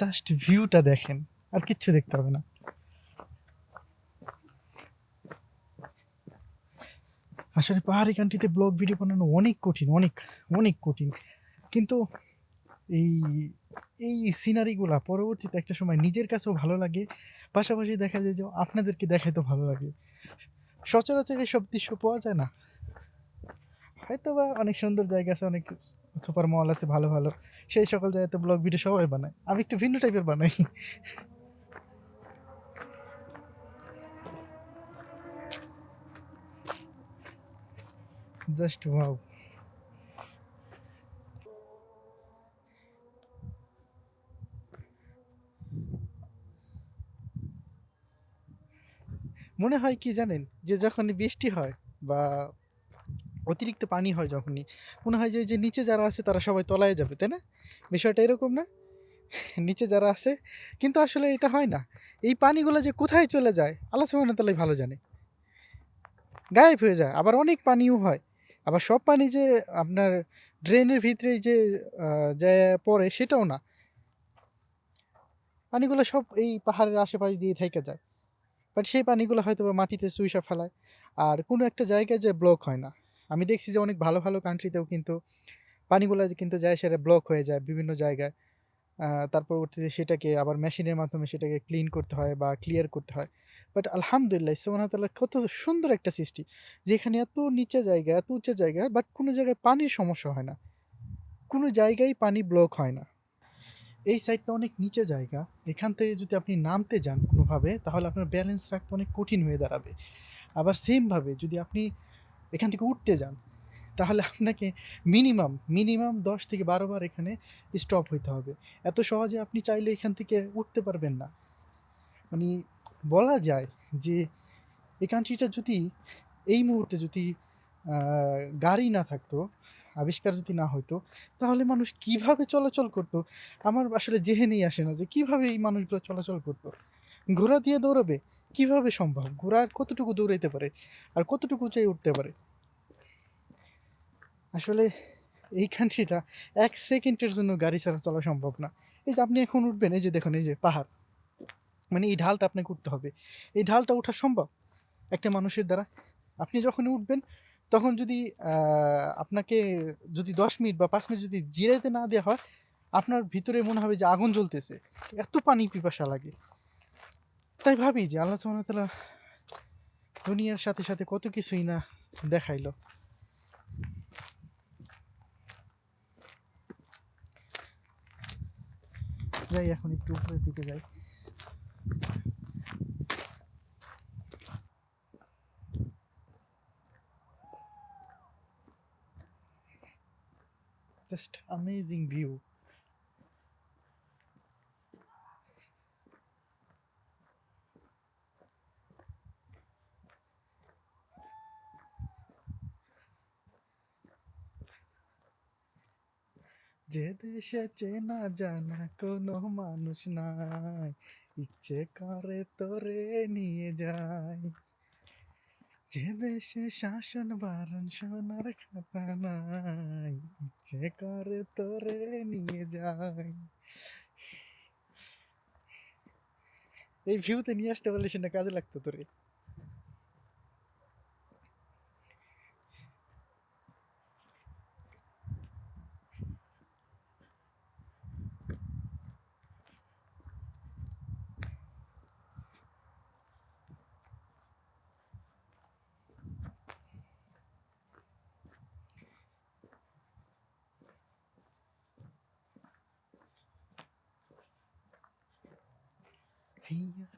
Just ভিউটা দেখেন, আর কিচ্ছু দেখতে হবে না। আসলে পাহাড়ি কান্ট্রিতে ব্লগ ভিডিও বানানো অনেক কঠিন, অনেক অনেক কঠিন। কিন্তু এই এই সিনারিগুলা পরবর্তীতে একটা সময় নিজের কাছেও ভালো লাগে, পাশাপাশি দেখা যায় যে আপনাদেরকে দেখাইতেও ভালো লাগে। সচরাচর এসব দৃশ্য পাওয়া যায় না। হয়তো বা অনেক সুন্দর জায়গা আছে, অনেক সুপার মল আছে, ভালো ভালো। সেই সকল জায়গাতে ব্লগ ভিডিও সবাই বানায়। আমি একটু ভিন্ন টাইপের বানাই। জাস্ট ওয়াও মনে হয় কি জানেন? যে যখন বৃষ্টি হয় বা অতিরিক্ত পানি হয় যখনই। মনে হয় যে যে নিচে যারা আছে তারা সবাই তলায় যাবে তাই না? বিষয়টা এরকম না? নিচে যারা আছে কিন্তু আসলে এটা হয় না। এই পানিগুলো যে কোথায় চলে যায় আল্লাহ সুবহানাহু তাআলাই ভালো জানে। গায়েব হয়ে যায় আবার অনেক পানিও হয়। আবার সব পানি যে আপনার ড্রেনের ভিতরে যে আহ, যে পড়ে সেটাও না। পানিগুলো সব এই পাহাড়ের আশেপাশে দিয়ে থেকে যায়। বাট সেই পানিগুলো হয়তো মাটিতে চুইসা ফেলায়। আর কোনো একটা জায়গায় যে ব্লক হয় না। আমি দেখছি যে অনেক ভালো ভালো কান্ট্রিতেও কিন্তু পানিগুলো যে কিন্তু যায় সেটা ব্লক হয়ে যায় বিভিন্ন জায়গায়। তার পরবর্তীতে সেটাকে আবার মেশিনের মাধ্যমে সেটাকে ক্লিন করতে হয় বা ক্লিয়ার করতে হয়। বাট আলহামদুলিল্লাহ সোহানতাল্লাহ কত সুন্দর একটা সৃষ্টি। যেখানে এত নিচে জায়গা, এত উঁচা জায়গা বাট কোনো জায়গায় পানির সমস্যা হয় না। কোনো জায়গায় পানি ব্লক হয় না। এই সাইডটা অনেক নিচে জায়গা। এখান থেকে যদি আপনি নামতে যান কোনোভাবে, তাহলে আপনার ব্যালেন্স রাখতে অনেক কঠিন হয়ে দাঁড়াবে। আবার সেমভাবে যদি আপনি এখান থেকে উঠতে যান। তাহলে আপনাকে মিনিমাম মিনিমাম দশ থেকে বারো বার এখানে স্টপ হইতে হবে। এত সহজে আপনি চাইলে এখান থেকে উঠতে পারবেন না। মানে বলা যায় যে, এই কান্ট্রিটা যদি এই মুহূর্তে যদি গাড়ি না থাকতো, আবিষ্কার যদি না হতো তাহলে মানুষ কীভাবে চলাচল করতো? আমার আসলে জেহে জেহেনেই আসে না যে কীভাবে এই মানুষগুলো চলাচল করতো। ঘোড়া দিয়ে দৌড়াবে কীভাবে সম্ভব? ঘোড়া কতটুকু দৌড়াইতে পারে? আর কতটুকু উঁচাই উঠতে পারে? আসলে এই কান্ট্রিটা এক সেকেন্ডের জন্য গাড়ি ছাড়া চলা সম্ভব না। এই যে আপনি এখন উঠবেন, এই যে দেখুন, এই যে পাহাড়। মানে এই ঢালটা আপনাকে উঠতে হবে। এই ঢালটা ওঠা সম্ভব? একটা মানুষের দ্বারা? আপনি যখন উঠবেন, তখন যদি আপনাকে যদি দশ মিনিট বা পাঁচ মিনিট যদি জিরাইতে না দেওয়া হয়, আপনার ভিতরে মনে হবে যে আগুন জ্বলতেছে। এত পানি পিপাসা লাগে। তাই ভাবি যে আল্লাহ সুবহানাহু দুনিয়ার সাথে সাথে কত কিছুই না দেখাইলো। যাই, এখন একটু উপরের দিকে যাই। জাস্ট অ্যামেজিং ভিউ যে দেশে চেনা জানা কোনো মানুষ নাই, ইচ্ছে করে তোরে নিয়ে যায়। যে দেশে শাসন বারণ সোনার খাতা নাই, ইচ্ছে করে তোরে নিয়ে যায়। এই ভিউতে নিয়ে আসতে পারলে সেটা কাজে লাগতো তোরে। hier